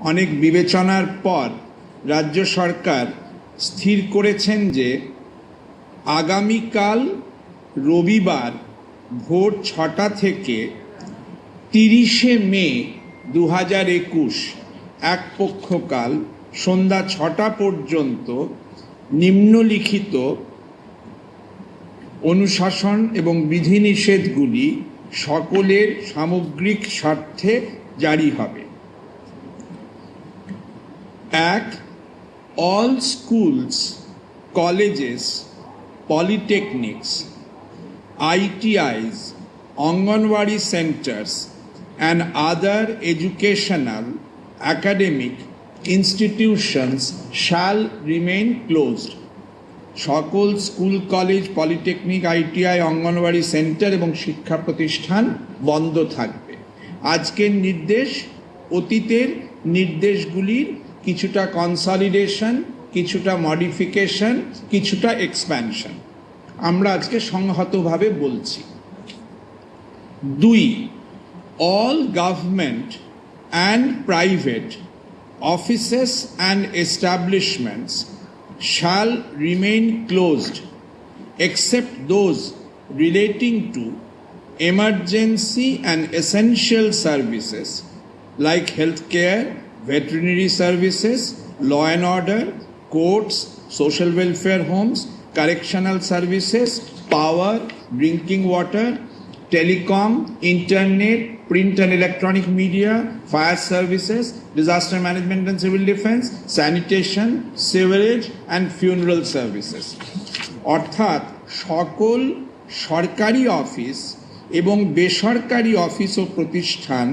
অনেক বিবেচনার পর রাজ্য সরকার স্থির করেছেন যে আগামীকাল রবিবার ভোর ছটা থেকে তিরিশে মে দু হাজার একুশ এক পক্ষকাল সন্ধ্যা ছটা পর্যন্ত নিম্নলিখিত অনুশাসন এবং বিধিনিষেধগুলি সকলের সামগ্রিক স্বার্থে জারি হবে। এক all schools colleges polytechnics ITIs anganwadi centres and other educational academic institutions shall remain closed সকল school, college polytechnic ITI anganwadi centre এবং শিক্ষা প্রতিষ্ঠান বন্ধ থাকবে। আজকের নির্দেশ অতীতের নির্দেশগুলির কিছুটা কনসলিডেশন কিছুটা মডিফিকেশন কিছুটা এক্সপ্যানশন আমরা আজকে সংহতভাবে বলছি। দুই all government and private offices and establishments shall remain closed except those relating to emergency and essential services like healthcare, veterinary services, law and order, courts, social welfare homes, correctional services, power, drinking water, telecom, internet, print and electronic media, fire services, disaster management and civil defense, sanitation, sewerage and funeral services. অর্থাৎ সকল সরকারি office এবং বেসরকারি office ও প্রতিষ্ঠান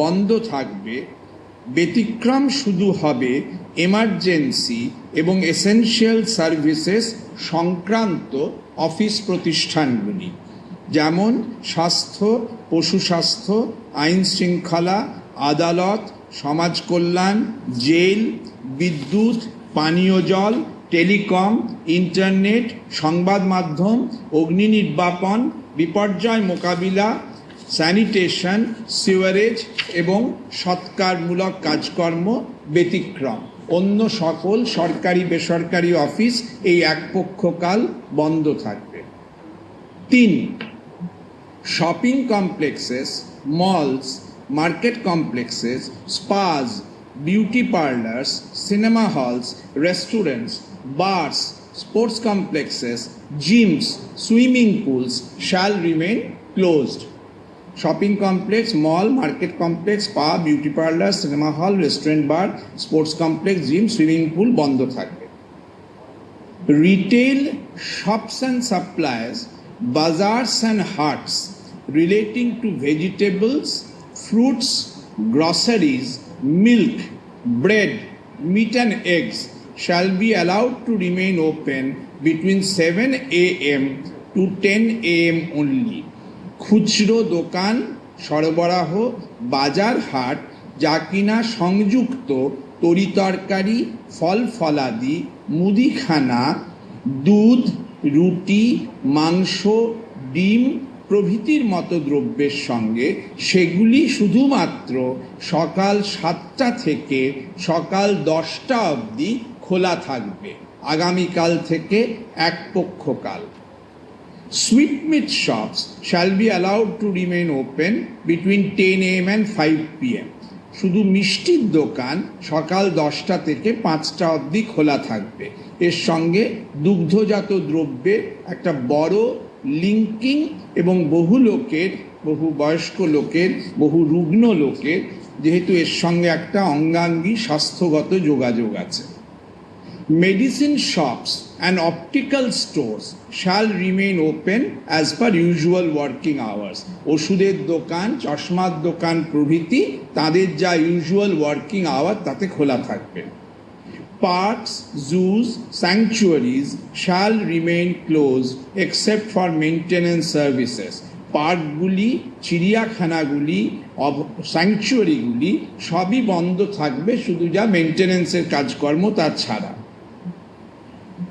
বন্ধ থাকবে ব্যতিক্রম শুধু হবে এমার্জেন্সি এবং এসেনশিয়াল সার্ভিসেস সংক্রান্ত অফিস প্রতিষ্ঠানগুলি, যেমন স্বাস্থ্য, পশু স্বাস্থ্য, আইন শৃঙ্খলা, আদালত, সমাজ কল্যাণ, জেল, বিদ্যুৎ, পানীয় জল, টেলিকম, ইন্টারনেট, সংবাদ মাধ্যম, অগ্নি নির্বাপন, বিপর্যয় মোকাবিলা স্যানিটেশন সিওয়ারেজ এবং সৎকারমূলক কাজকর্ম ব্যতিক্রম। অন্য সকল সরকারি, বেসরকারি অফিস এই একপক্ষকাল বন্ধ থাকবে। তিন, shopping complexes, malls, market complexes spas beauty parlours, cinema halls, restaurants, bars, sports complexes, gyms, swimming pools shall remain closed. Shopping complex mall market complex পা beauty parlour cinema hall restaurant bar sports complex gym swimming pool বন্ধ থাকবে। Retail shops and suppliers bazaars and haats relating to vegetables fruits groceries milk bread meat and eggs shall be allowed to remain open between seven A M to ten A M only খুচরো দোকান, সরবরাহ, বাজার হাট, যা কিনা সংযুক্ত তরিতরকারি ফল ফলাদি, মুদিখানা, দুধ, রুটি, মাংস, ডিম প্রভৃতির মতো দ্রব্যের সঙ্গে সেগুলি শুধুমাত্র সকাল সাতটা থেকে সকাল দশটা অবধি খোলা থাকবে। আগামীকাল থেকে এক পক্ষকাল Sweetmeat shops shall be allowed to remain open between 10 a.m. and 5 p.m. শুধু মিষ্টির দোকান সকাল দশটা থেকে পাঁচটা অবধি খোলা থাকবে এর সঙ্গে দুগ্ধজাত দ্রব্যের একটা বড় লিঙ্কিং এবং বহু লোকের, বহু বয়স্ক লোকের, বহু রুগ্ন লোকের, যেহেতু এর সঙ্গে একটা অঙ্গাঙ্গী স্বাস্থ্যগত যোগাযোগ আছে Medicine shops and optical stores shall remain open as per usual working hours. ওষুধের দোকান চশমার দোকান প্রভৃতি তাদের যা ইউজুয়াল ওয়ার্কিং আওয়ার তাতে খোলা থাকবে Parks, zoos, sanctuaries shall remain closed except for maintenance services. পার্কগুলি চিড়িয়াখানাগুলি স্যাংচুয়ারিগুলি সবই বন্ধ থাকবে শুধু যা মেনটেন্যান্সের কাজকর্ম তার ছাড়া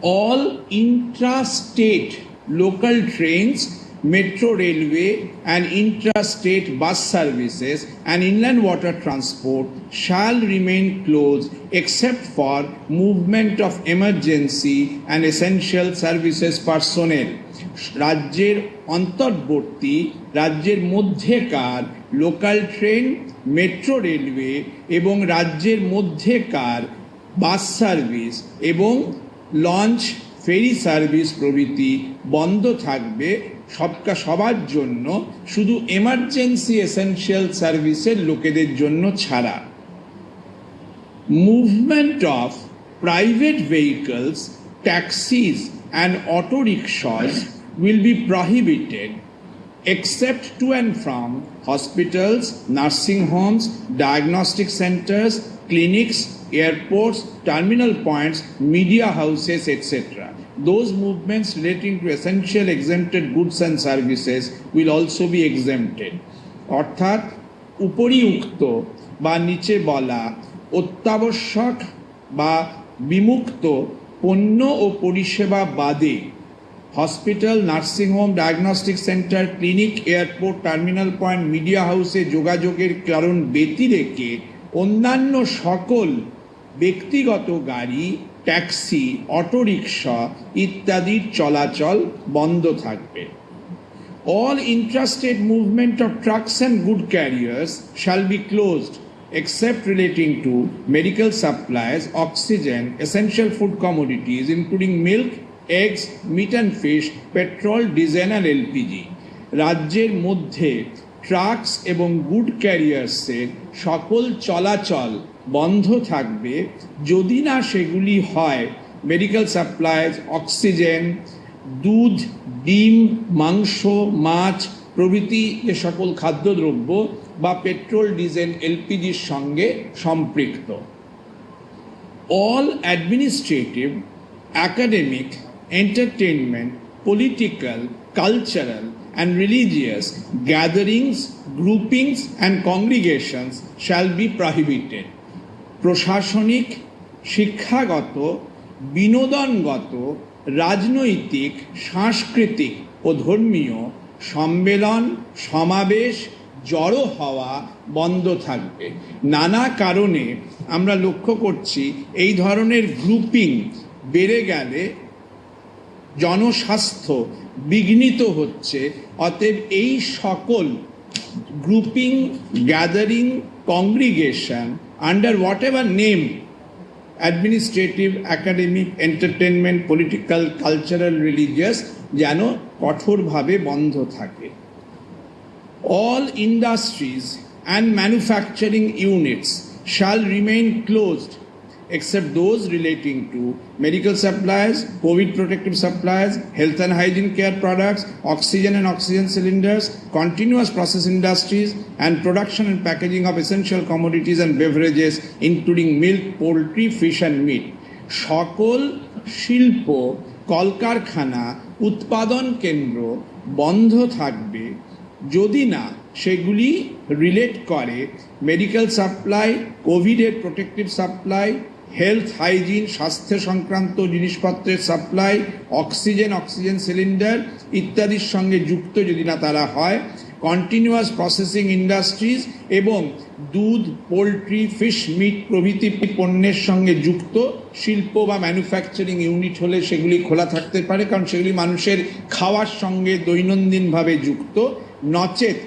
all intra-state local trains metro railway and intrastate bus services and inland water transport shall remain closed except for movement of emergency and essential services personnel রাজ্যের অন্তর্বর্তী রাজ্যের মধ্যেকার লোকাল ট্রেন মেট্রো রেলওয়ে এবং রাজ্যের মধ্যেকার বাস সার্ভিস এবং launch, ferry service প্রভৃতি বন্ধ থাকবে সবকা সবার জন্য, শুধু এমার্জেন্সি এসেন্সিয়াল সার্ভিসের লোকেদের জন্য ছাড়া। Movement of private vehicles taxis and auto rickshaws will be prohibited except to and from hospitals nursing homes diagnostic centres clinics airports, terminal points, media houses, etc. Those movements relating to essential exempted goods and services will also be exempted. অর্থাৎ উপরিউক্ত বা নিচে বলা অত্যাবশ্যক বা বিমুক্ত পণ্য ও পরিষেবা বাদে hospital nursing home diagnostic centre clinic airport terminal point media হাউসে যোগাযোগের কারণ ব্যতি রেখে অন্যান্য সকল ব্যক্তিগত গাড়ি ট্যাক্সি অটোরিকশা ইত্যাদির চলাচল বন্ধ থাকবে All intrastate movement of trucks and good carriers shall be closed except relating to medical supplies, oxygen, essential food commodities, including milk, eggs, meat and fish, petrol, diesel and LPG. রাজ্যের মধ্যে trucks এবং good ক্যারিয়ার্সের সকল চলাচল বন্ধ থাকবে। যদি না সেগুলি হয় মেডিকেল সাপ্লাইজ অক্সিজেন দুধ ডিম মাংস মাছ প্রভৃতি যে সকল খাদ্যদ্রব্য বা পেট্রোল ডিজেল এলপিজির সঙ্গে সম্পৃক্ত। All administrative academic, entertainment, political, cultural, and religious gatherings, groupings, and congregations shall be prohibited. প্রশাসনিক শিক্ষাগত বিনোদনগত রাজনৈতিক সাংস্কৃতিক ও ধর্মীয় সম্মেলন সমাবেশ জড়ো হওয়া বন্ধ থাকবে নানা কারণে আমরা লক্ষ্য করছি এই ধরনের গ্রুপিং বেড়ে গেলে জনস্বাস্থ্য বিঘ্নিত হচ্ছে। অতএব এই সকল grouping gathering congregation under whatever name administrative academic entertainment political cultural religious যেন কঠোরভাবে বন্ধ থাকে। All industries and manufacturing units shall remain closed except those relating to medical supplies, COVID protective supplies, health and hygiene care products, oxygen and oxygen cylinders, continuous process industries, and production and packaging of essential commodities and beverages, including milk, poultry, fish, and meat. সকল শিল্প কলকারখানা উৎপাদন কেন্দ্র বন্ধ থাকবে যদি না সেগুলি রিলেট করে মেডিকেল সাপ্লাই কোভিডের প্রোটেক্টিভ সাপ্লাই হেলথ হাইজিন স্বাস্থ্য সংক্রান্ত জিনিসপত্রের সাপ্লাই অক্সিজেন অক্সিজেন সিলিন্ডার ইত্যাদির সঙ্গে যুক্ত যদি না তারা হয় কন্টিনিউয়াস প্রসেসিং ইন্ডাস্ট্রিজ এবং দুধ পোলট্রি ফিশ মিট প্রভৃতি পণ্যের সঙ্গে যুক্ত শিল্প বা ম্যানুফ্যাকচারিং ইউনিট হলে সেগুলি খোলা থাকতে পারে, কারণ সেগুলি মানুষের খাওয়ার সঙ্গে দৈনন্দিনভাবে যুক্ত। নচেত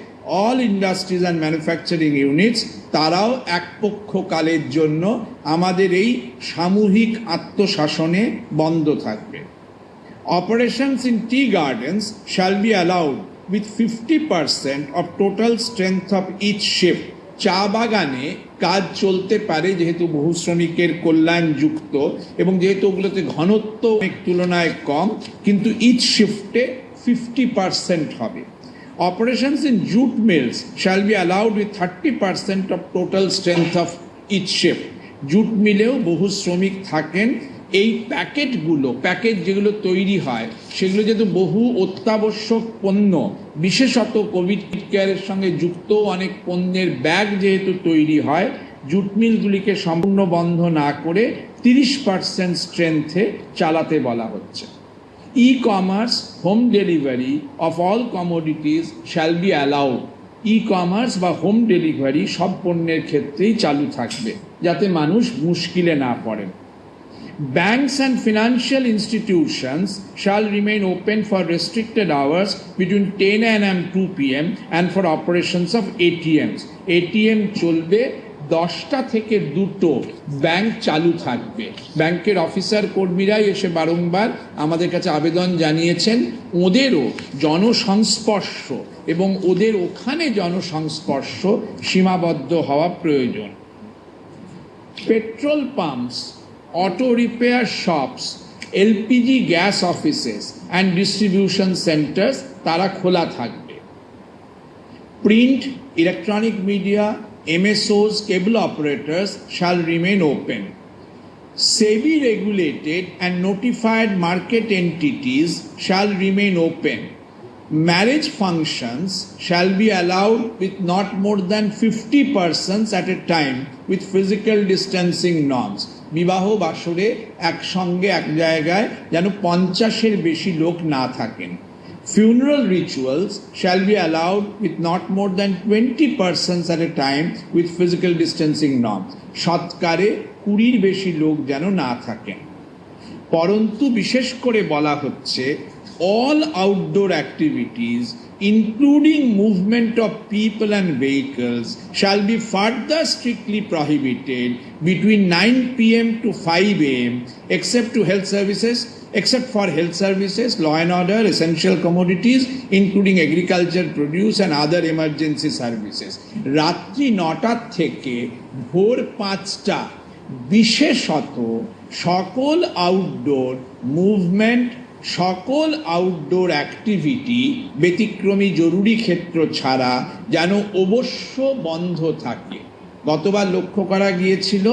all industries and manufacturing units তারাও একপক্ষকালের জন্য আমাদের এই সামূহিক আত্মশাসনে বন্ধ থাকবে Operations in tea gardens shall be allowed with 50% of total strength of each shift. চা বাগানে কাজ চলতে পারে যেহেতু বহু শ্রমিকের কল্যাণ যুক্ত এবং যেহেতু ওগুলোতে ঘনত্ব তুলনায় কম, কিন্তু ইচ শিফটে ফিফটি পার্সেন্ট হবে Operations in jute mills shall be allowed with 30% of total strength of each shift. Jute মিলেও বহু শ্রমিক থাকেন এই প্যাকেটগুলো, প্যাকেট যেগুলো তৈরি হয়, সেগুলো যেহেতু বহু অত্যাবশ্যক পণ্য, বিশেষত কোভিড কেয়ারের সঙ্গে যুক্ত অনেক পণ্যের ব্যাগ যেহেতু তৈরি হয়, জুট মিলগুলিকে সম্পূর্ণ বন্ধ না করে তিরিশ পার্সেন্ট স্ট্রেংথে চালাতে বলা হচ্ছে e-commerce home delivery of all commodities shall be allowed e-commerce বা হোম ডেলিভারি সব পণ্যের ক্ষেত্রেই চালু থাকবে, যাতে মানুষ মুশকিলে না পড়ে banks and financial institutions shall remain open for restricted hours between ten A M to P M and for operations of ATMs ATM চলবে দশটা থেকে দুটো ব্যাংক চালু থাকবে। ব্যাংকের অফিসার কর্মীরাই এসে বারংবার আমাদের কাছে আবেদন জানিয়েছেন। ওদেরও জনসংস্পর্শ এবং ওদের ওখানে জনসংস্পর্শ সীমাবদ্ধ হওয়া প্রয়োজন। Petrol pumps auto repair shops LPG gas offices and distribution centres তারা খোলা থাকবে। Print electronic media MSOs, cable operators shall remain open. SEBI regulated and notified market entities shall remain open. Marriage functions shall be allowed with not more than 50 persons at a time with physical distancing norms. বিবাহ বাসরে একসঙ্গে এক জায়গায় যেন পঞ্চাশের বেশি লোক না থাকেন Funeral rituals shall be allowed with not more than 20 persons at a time with physical distancing norms. সৎকারে কুড়ির বেশি লোক যেন না থাকেন পরন্তু বিশেষ করে বলা হচ্ছে all outdoor activities including movement of people and vehicles shall be further strictly prohibited between nine P M to five M except to health services except for health services, law and order, essential commodities, including agriculture, produce, and other emergency services. রাত্রি নটার থেকে ভোর পাঁচটা বিশেষত সকল outdoor movement সকল outdoor activity ব্যতিক্রমী জরুরি ক্ষেত্র ছাড়া যেন অবশ্য বন্ধ থাকে গতবার লক্ষ্য করা গিয়েছিল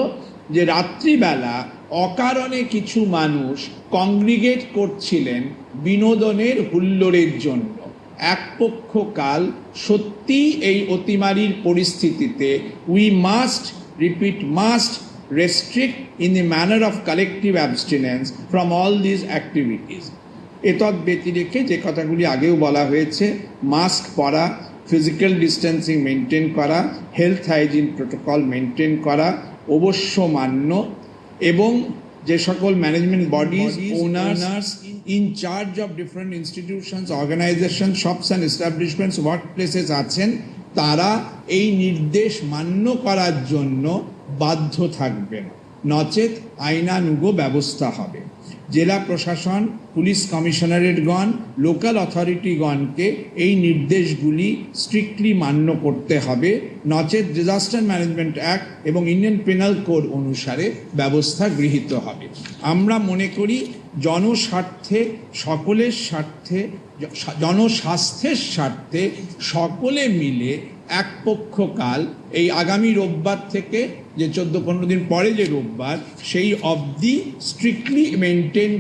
যে রাত্রিবেলা অকারণে কিছু মানুষ কংগ্রিগেট করছিলেন বিনোদনের হুল্লোড়ের জন্য। এক পক্ষ কাল সত্যি এই অতিমারির পরিস্থিতিতে we must repeat must restrict in the manner of collective abstinence from all this activities এতদ ব্যতিরেকে যে কথাগুলি আগেও বলা হয়েছে মাস্ক পরা ফিজিক্যাল ডিস্টেন্সিং মেনটেন করা হেলথ হাইজিন প্রোটোকল মেনটেন করা অবশ্য মান্য এবং যে সকল management bodies owners in charge of different institutions organisation shops and establishments work places আছেন তারা এই নির্দেশ মান্য করার জন্য বাধ্য থাকবেন। নচেত আইনানুগ ব্যবস্থা হবে। জেলা প্রশাসন, পুলিশ কমিশনারেটগণ, লোকাল অথরিটিগণকে এই নির্দেশগুলি স্ট্রিক্টলি মান্য করতে হবে। নচেত ডিজাস্টার ম্যানেজমেন্ট অ্যাক্ট এবং ইন্ডিয়ান পেনাল কোড অনুসারে ব্যবস্থা গৃহীত হবে। আমরা মনে করি জনস্বার্থে, সকলের স্বার্থে জনস্বাস্থ্যের স্বার্থে সকলে মিলে এক পক্ষ কাল এই আগামী রোববার থেকে যে চোদ্দ পনেরো দিন পরে যে রোববার, সেই অবধি স্ট্রিক্টলি মেনটেন